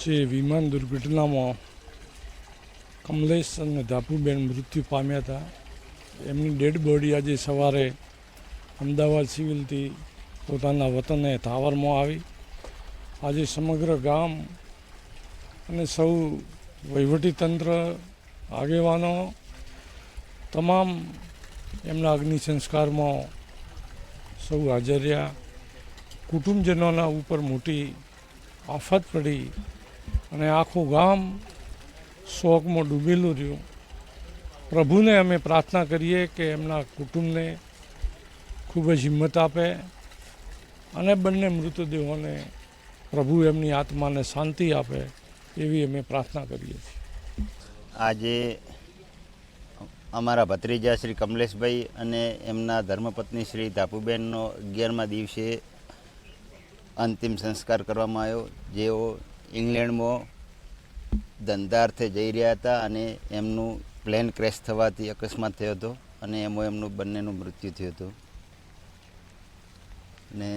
જે વિમાન દુર્ઘટનામાં કમલેશ અને ધાપુબેન મૃત્યુ પામ્યા હતા. એમની ડેડ બોડી આજે સવારે અમદાવાદ સિવિલથી પોતાના વતને થાવરમાં આવી. આજે સમગ્ર ગામ અને સૌ વહીવટીતંત્ર, આગેવાનો, તમામ એમના અગ્નિ સંસ્કારમાં સૌ હાજર રહ્યા. કુટુંબજનોના ઉપર મોટી આફત પડી. અને આખું ગામ શોકમાં ડૂબેલું રહ્યું. પ્રભુને અમે પ્રાર્થના કરીએ કે એમના કુટુંબને ખૂબ જ હિંમત આપે અને બંને મૃતદેહોને પ્રભુ એમની આત્માને શાંતિ આપે એવી અમે પ્રાર્થના કરીએ છીએ. આજે અમારા ભત્રીજા શ્રી કમલેશભાઈ અને એમના ધર્મપત્ની શ્રી ધાપુબેનનો અગિયારમા દિવસે અંતિમ સંસ્કાર કરવામાં આવ્યો. જેઓ ઇંગ્લેન્ડમાં ધંધાર્થે જઈ રહ્યા હતા અને એમનું પ્લેન ક્રેશ થવાથી અકસ્માત થયો હતો અને એમાં એમનું બંનેનું મૃત્યુ થયું હતું. ને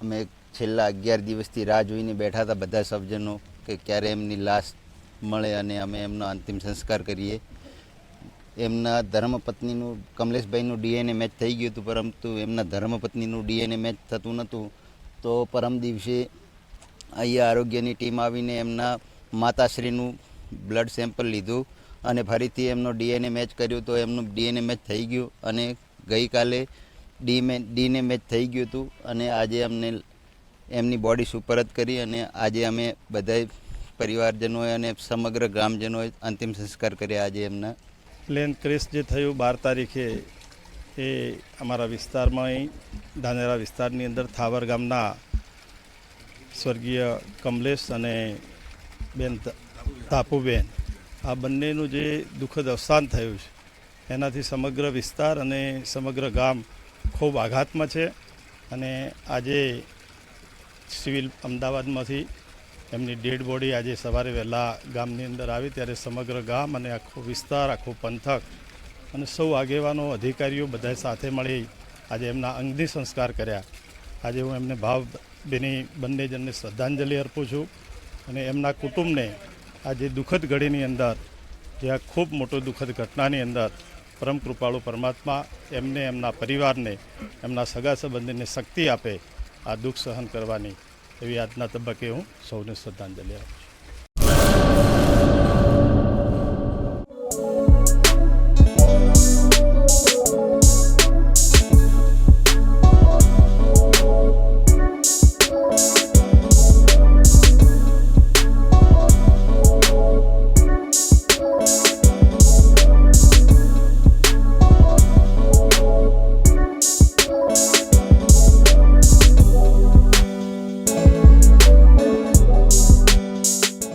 અમે છેલ્લા અગિયાર દિવસથી રાહ જોઈને બેઠા હતા બધા સભ્યનો કે ક્યારે એમની લાશ મળે અને અમે એમનો અંતિમ સંસ્કાર કરીએ. એમના ધર્મપત્નીનું, કમલેશભાઈનું ડીએનએ મેચ થઈ ગયું હતું, પરંતુ એમના ધર્મપત્નીનું ડીએનએ મેચ થતું નહોતું. તો પરમ દિવસે અહીંયા આરોગ્યની ટીમ આવીને એમના માતાશ્રીનું બ્લડ સેમ્પલ લીધું અને ફરીથી એમનો ડીએનએ મેચ કર્યું તો એમનું ડીએનએ મેચ થઈ ગયું અને ગઈકાલે ડી મે ડીને મેચ થઈ ગયું હતું અને આજે અમને એમની બોડી સુપરત કરી અને આજે અમે બધાય પરિવારજનોએ અને સમગ્ર ગ્રામજનોએ અંતિમ સંસ્કાર કર્યા આજે એમના. પ્લેન ક્રેશ જે થયું બાર તારીખે એ અમારા વિસ્તારમાં ધાનેરા વિસ્તારની અંદર થાવર ગામના સ્વર્ગીય કમલેશ અને બેન તાપુબેન, આ બંનેનું જે દુઃખદ અવસાન થયું છે, એનાથી સમગ્ર વિસ્તાર અને સમગ્ર ગામ ખૂબ આઘાતમાં છે અને આજે સિવિલ અમદાવાદમાંથી એમની ડેડ બોડી આજે સવારે વહેલા ગામની અંદર આવી ત્યારે સમગ્ર ગામ અને આખો વિસ્તાર, આખો પંથક અને સૌ આગેવાનો, અધિકારીઓ બધા સાથે મળી આજે એમના અંગની સંસ્કાર કર્યા. આજે હું એમને ભાવ બેની જણને શ્રદ્ધાંજલિ અર્પું છું અને એમના કુટુંબને આજે દુઃખદ ઘડીની અંદર, જે આ ખૂબ મોટો દુઃખદ ઘટનાની અંદર પરમ કૃપાળુ પરમાત્મા એમને, એમના પરિવારને, એમના સગા સંબંધીને શક્તિ આપે, આ દુઃખ સહન કરવાની એવી આજના તબક્કે હું સૌને શ્રદ્ધાંજલિ આપું